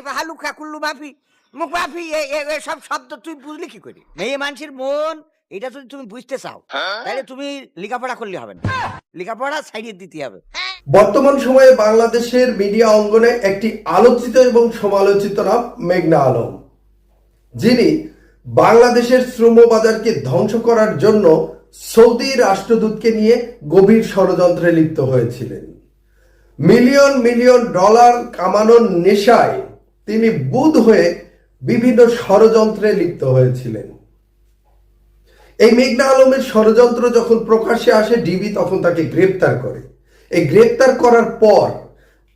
কুল্লু মাফি মুখ মাফি এ- শব্দ তুই বুঝলি কি করে? মেয়ে মানুষের মন এটা যদি তুমি বুঝতে চাও তাহলে তুমি লেখাপড়া করলে হবে না। লেখাপড়া সাইডে দিতে হবে। বর্তমান সময়ে বাংলাদেশের মিডিয়া অঙ্গনে একটি আলোচিত এবং সমালোচিত নাম মেঘনা আলম। যিনি বাংলাদেশের শ্রম বাজারকে ধ্বংস করার জন্য সৌদি রাষ্ট্রদূতকে নিয়ে গভীর ষড়যন্ত্রে লিপ্ত হয়েছিলেন। মিলিয়ন মিলিয়ন ডলার কামানোর নেশায় তিনি বুধ হয়ে বিভিন্ন ষড়যন্ত্রে লিপ্ত হয়েছিলেন। এই মেঘনা আলমের ষড়যন্ত্র যখন প্রকাশ্যে আসে, ডিবি তখন তাকে গ্রেপ্তার করে। এই গ্রেপ্তার করার পর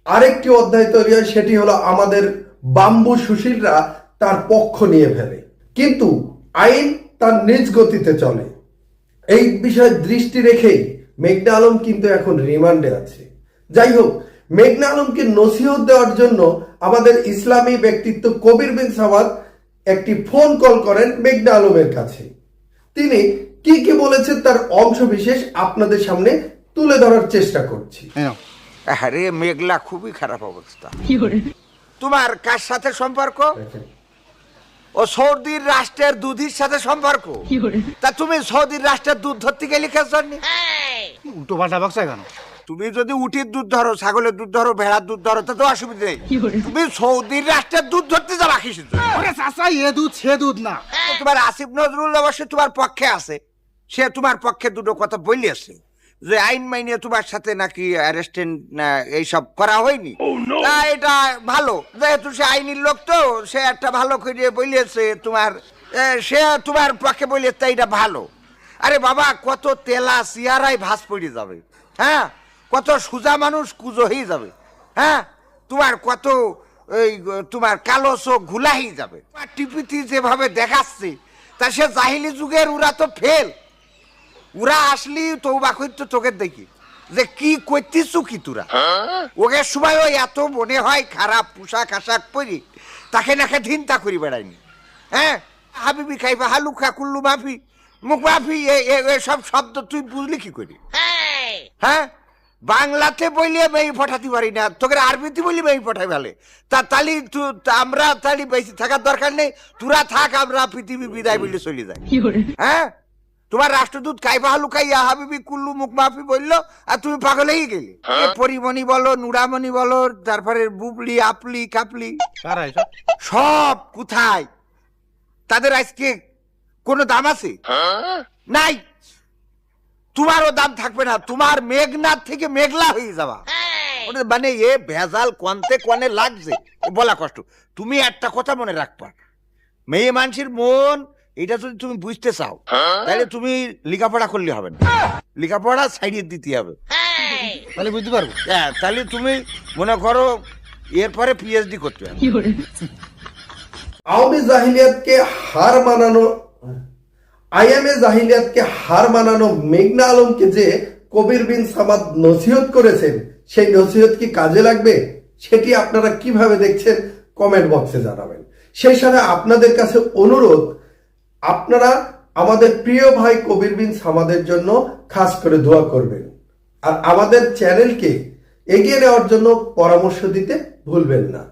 আরেকটি অধ্যায় তৈরি হয়, সেটি হলো আমাদের বাম্বু সুশীলরা তার পক্ষ নিয়ে ফেলে। কিন্তু আইন তার নিজ গতিতে চলে। এই বিষয়ে দৃষ্টি রেখেই মেঘনা আলম কিন্তু এখন রিমান্ডে আছে। যাই হোক মেঘনা আলমকে নসিহত দেওয়ার জন্য আমাদের ইসলামী ব্যক্তিত্ব কবির বিন সামাদ একটি ফোন কল করেন মেঘনা আলমের কাছে। তিনি কি কি বলেছেন তার অংশ বিশেষ আপনাদের সামনে তুলে ধরার চেষ্টা করছি। আরে মেঘলা খুবই খারাপ অবস্থা। তোমার কার সাথে সম্পর্ক? ও সৌদির রাষ্ট্রের দুধের সাথে সম্পর্ক? তা তুমি সৌদির রাষ্ট্রের দুধ ধরতে গেলে কেন জন্যে? উল্টো পাল্টা বাক্সা কেন? তুমি যদি উটির দুধ ধরো ছাগলের দুধ ধরো ভেড়ার দুধ ধরো তা তো অসুবিধা নেই। তুমি সৌদির রাষ্ট্রের দুধ ধরতে যাবা জন্য? ওরে এ দুধ সে দুধ না। তোমার আসিফ নজরুল অবশ্য তোমার পক্ষে আছে। সে তোমার পক্ষে দুটো কথা বলিয়েছে যে আইন মাইনে তোমার সাথে নাকি অ্যারেস্টেন্ট এইসব করা হয়নি। তা এটা ভালো। যেহেতু সে আইনের লোক তো সে একটা ভালো করে বলিয়েছে তোমার সে তোমার পক্ষে বলিয়েছে এটা ভালো। আরে বাবা কত তেলা সিয়ারাই ভাস পড়ে যাবে। হ্যাঁ? কত সুজা মানুষ কুজো হয়ে যাবে হ্যাঁ? তোমার কত এই তোমার কালো চোখ ঘুলাহি যাবে। টিপিটি যেভাবে দেখাচ্ছে তা সে জাহিলি যুগের ওরা তো ফেল ওরা আসলি তৌবা করতো তোকে দেখি যে কি করতিছু কি তোরা? ওকে সময় ওই এত মনে হয় খারাপ পোশাক আশাক পরি তাকে নাকে ধিনতা করি বেড়ায়নি। হ্যাঁ? হাবিবি খাইবা হালু খা কুল্লু মাফি মুখ মাফি এসব শব্দ তুই বুঝলি কি করি? হ্যাঁ? বাংলাতে বললে মেয়ে পাঠাতে পারি না তোকে আরবিতে বলি মেয়ে পাঠাই ভালে তা তালি তু- আমরা তালি বেশি থাকার দরকার নেই তোরা থাক আমরা পৃথিবী বিদায় বলে চলে যাই। হ্যাঁ? তোমার রাষ্ট্রদূত কাইবা হালু কাইয়া হাবিবি কুল্লু মুখ মাফি বলল আর তুমি পাগল হয়ে গেলে? এ পরিমণি বলো নুরামণি বলো তারপরে বুবলি আপলি কাপলি। সব কোথায়? তাদের আজকে কোনো দাম আছে? নাই। তোমারও দাম থাকবে না তোমার মেঘনাথ থেকে মেঘলা হয়ে যাওয়া মানে এ ভেজাল কনতে কনে লাগছে বলা কষ্ট। তুমি একটা কথা মনে রাখবা মেয়ে মানুষের মন এটা যদি তুমি বুঝতে চাও তাহলে তুমি লেখাপড়া করলে হবে না। লেখাপড়া সাইডে দিতে হবে। তাহলে বুঝতে পারব। হ্যাঁ তাহলে তুমি মনে করো এরপরে পিএইচডি করতে হবে। আওয়ামী জাহিলিয়াতকে হার মানানো আইএমএ জাহিলিয়াতকে হার মানানো মেঘনা আলমকে যে কবির বিন সামাদ নসিহত করেছেন, সেই নসিহত কি কাজে লাগবে? সেটি আপনারা কীভাবে দেখছেন কমেন্ট বক্সে জানাবেন। সেই সাথে আপনাদের কাছে অনুরোধ, আপনারা আমাদের প্রিয় ভাই কবির বিন সামাদের জন্য খাস করে দোয়া করবেন। আর আমাদের চ্যানেলকে এগিয়ে নেওয়ার জন্য পরামর্শ দিতে ভুলবেন না।